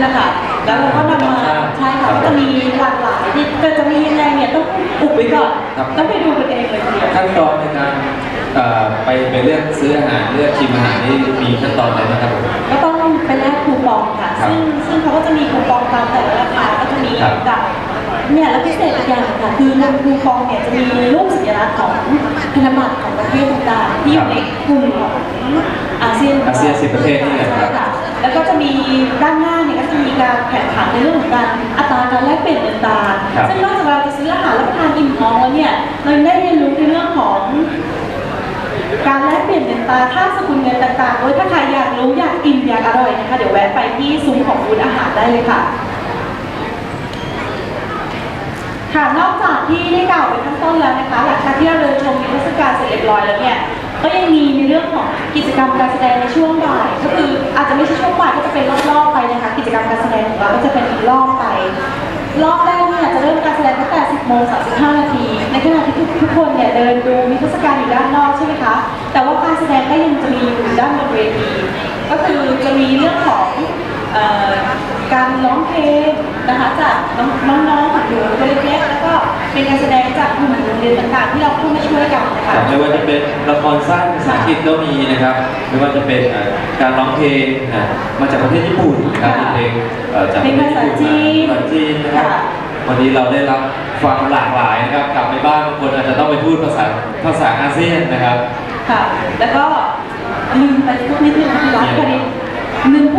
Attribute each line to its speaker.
Speaker 1: นนะคะแล้วเราก็นำมาใช่ค่ะก็จะมีหลากหลายที่เกิดจะมียังไงเนี่ยต้องอุบไว้ก่อน
Speaker 2: ครับ
Speaker 1: ต้องไปดูกันเองเลยทีเดียว
Speaker 2: ขั้นตอนในการเอ่อไปไปเลือกซื้ออาหารเลือกชิมอาหารนี่มีขั้นตอนอะไรนะครับผม
Speaker 1: ก็ต้องไปแลกคูปองค่ะ
Speaker 2: ครับ
Speaker 1: ซึ่งซึ่งเขาก็จะมีคูปองตามแต่ละราคาก็จะมี
Speaker 2: ครับ
Speaker 1: กับเนี่ยแล้วพิเศษอีกอย่างค่ะคือในคูปองเนี่ยจะมีรูปสัญลักษณ์ของธนบัตรของประเทศต่างๆที่อยู่ในกลุ่มของอาเซียน
Speaker 2: อาเซียน10ประเทศนี่แหละครับ
Speaker 1: ใช่ค่ะแล้วก็จะมีด้านหน้าเนี่ย ก็จะมีการแข่งขันในเรื่องของการอัตราการแลกเปลี่ยนเงินตรา
Speaker 2: ครับ
Speaker 1: ซึ่งนอกจากเราจะซื้ออาหารรับประทานอิ่มท้องแล้วเนี่ยเรายังได้เรียนรู้ในเรื่องของ การแลกเปลี่ยนเงินตราค่าสกุลเงินต่างๆโดยถ้าใครอยากรู้อยากอิ่มอยากอร่อยนะคะ เดี๋ยวแวะไปที่ซุ้มของบูธอาหารได้เลยค่ะ ค่ะ นอกจากที่ได้กล่าวไปข้างต้นแล้วนะคะ หลังจากที่เราเดินชมนิทรรศการเสร็จเรียบร้อยแล้วเนี่ย ก็ยังมีในเรื่องของกิจกรรมการแสดงในช่วงบ่าย ก็คืออาจจะไม่ใช่ช่วงบ่ายก็จะเป็นรอบ งของเราก็จะเป็นอีกรอบไป รอบแรกเนี่ยจะเริ่มการแสดงตั้งแต่ 10โมง35 นาที ในขณะที่ทุกทุกคนเนี่ยเดินดูนิทรรศการอยู่ด้านนอกใช่ไหมคะ แต่ว่าการแสดงก็ยังจะมีอยู่ด้านบนเวที ก็คือจะมีเรื่องของออการร้องเพลงนะคะจากน้องๆของหนูตัวเล็กๆแล้วก็เป็นการแสดงจากกลุ่มโรงเรียนต่างๆ ที่เราเข้
Speaker 2: ไม่ว่าจะเป็นละครสั้นภาษาอังกฤษก็มีนะครับ ไม่ว่าจะเป็นเอ่อการร้องเพลงนะมาจากประเทศญี่ปุ่นนะครับมีเพลงเอ่อจากประเทศญี่ปุ่น
Speaker 1: เพลงภาษาจีน
Speaker 2: ภาษาจีนนะครับ
Speaker 1: ค่ะ
Speaker 2: วันนี้เราได้รับฟังหลากหลายนะครับ กลับไปบ้านบางคนอาจจะต้องไปพูดภาษาภาษาอาเซียนนะครับ
Speaker 1: ค่ะแล้วก็ลืมไปพูดนิดนึงนะคะพี่รักพอดีลืมพูด